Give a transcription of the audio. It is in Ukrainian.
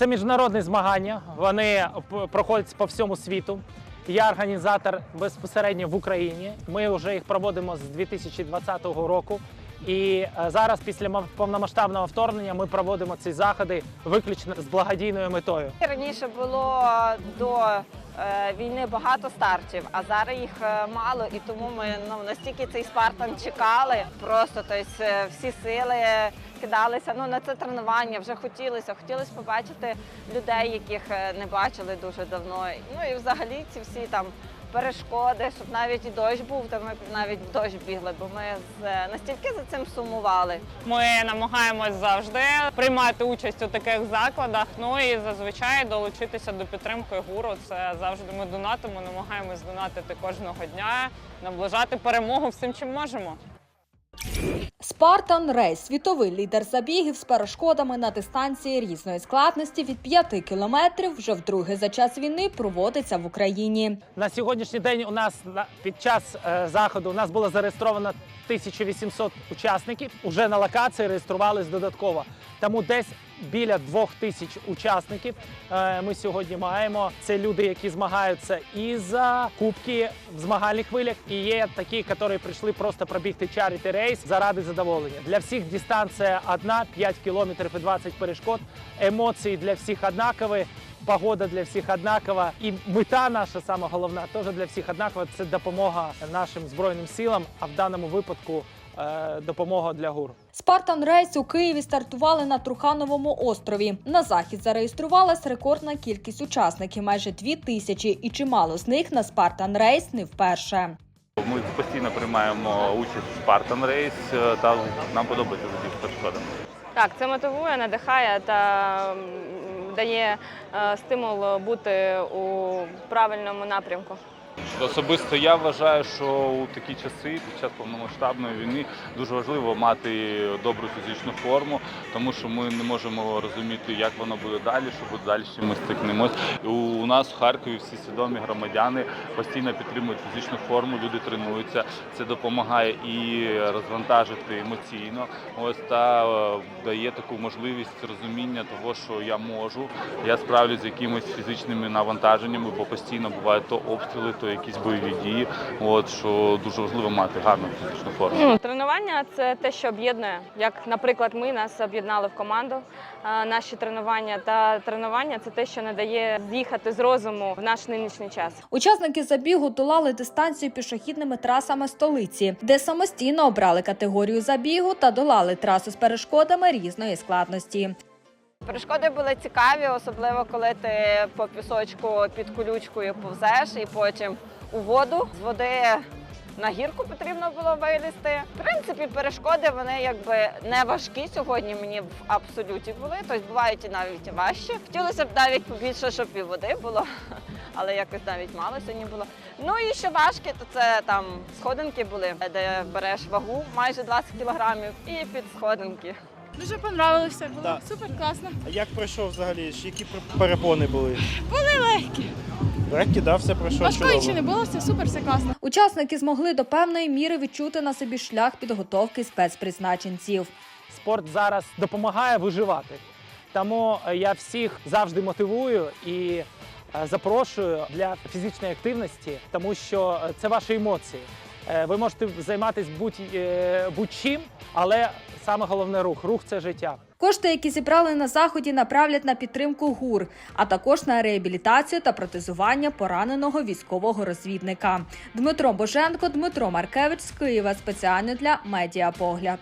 Це міжнародні змагання. Вони проходять по всьому світу. Я організатор безпосередньо в Україні. Ми вже їх проводимо з 2020 року. І е, зараз, після повномасштабного вторгнення, ми проводимо ці заходи виключно з благодійною метою. Раніше було до війни багато стартів, а зараз їх е, мало, і тому ми ну настільки цей Спартан чекали. Просто тобто, е, всі сили кидалися ну на це тренування. Вже хотілося. Хотілося побачити людей, яких е, не бачили дуже давно. Ну і взагалі ці всі там. Перешкоди, щоб навіть і дощ був, то ми навіть в дощ бігли, бо ми е, настільки за цим сумували. Ми намагаємось завжди приймати участь у таких закладах. Ну і зазвичай долучитися до підтримки гуру. Це завжди ми донатимо, намагаємось донатити кожного дня, наближати перемогу всім, чим можемо. Спартан Рейс світовий лідер забігів з перешкодами на дистанції різної складності від 5 кілометрів вже вдруге за час війни проводиться в Україні. На сьогоднішній день у нас на- під час е, заходу у нас було зареєстровано 1800 учасників. Уже на локації реєструвались додатково. Тому десь біля 2000 учасників е, ми сьогодні маємо. Це люди, які змагаються і за кубки в змагальних хвилях, і є такі, які прийшли просто пробігти charity рейс заради задоволення. Для всіх дистанція одна, 5 кілометрів і 20 перешкод. Емоції для всіх однакові. Погода для всіх однакова, і мета наша сама головна теж для всіх однакова. Це допомога нашим збройним силам, а в даному випадку допомога для гур. Спартан Рейс у Києві стартували на Трухановому острові. На захід зареєструвалась рекордна кількість учасників майже дві тисячі, і чимало з них на Спартан Рейс не вперше. Ми постійно приймаємо участь в Spartan Race та нам подобається з перешкодами. Так, це мотивує, надихає та дає е, стимул бути у правильному напрямку. Особисто я вважаю, що у такі часи під час повномасштабної війни дуже важливо мати добру фізичну форму, тому що ми не можемо розуміти, як воно буде далі, що буде далі, чим ми стикнемось. У нас в Харкові всі свідомі громадяни постійно підтримують фізичну форму, люди тренуються. Це допомагає і розвантажити емоційно. Ось та е, дає таку можливість розуміння того, що я можу, я справлюсь з якимись фізичними навантаженнями, бо постійно бувають то обстріли, то якісь бойові дії. От що дуже важливо мати гарну фізичну форму. Ну, Тренування це те, що об'єднує. Як, наприклад, ми нас об'єднали в команду, наші тренування. Та тренування це те, що не дає з'їхати з розуму в наш нинішній час. Учасники забігу долали дистанцію пішохідними трасами столиці, де самостійно обрали категорію забігу та долали трасу з перешкодами різної складності. Перешкоди були цікаві, особливо коли ти по пісочку під колючкою повзеш і потім у воду. З води на гірку потрібно було вилізти. В принципі, перешкоди вони якби не важкі сьогодні. Мені в абсолюті були. Тобто бувають і навіть і важчі. Хотілося б навіть побільше, щоб і води було, але якось навіть мало сьогодні було. Ну і що важкі, то це там сходинки були, де береш вагу майже 20 кілограмів, і під сходинки. Дуже понравилося, було Так. супер класно. А як пройшов взагалі? Які пер- перепони були? Були легкі. Легкі, да, все пройшов Важкої чудово. чи не було, все супер, все класно. Учасники змогли до певної міри відчути на собі шлях підготовки спецпризначенців. Спорт зараз допомагає виживати. Тому е, я всіх завжди мотивую і е, запрошую для фізичної активності, тому що е, це ваші емоції. Е, Ви можете займатися будь-чим, будь-чим, але саме головне рух. Рух це життя. Кошти, які зібрали на заході, направлять на підтримку ГУР, а також на реабілітацію та протезування пораненого військового розвідника. Дмитро Боженко, Дмитро Маркевич з Києва спеціально для медіапогляд.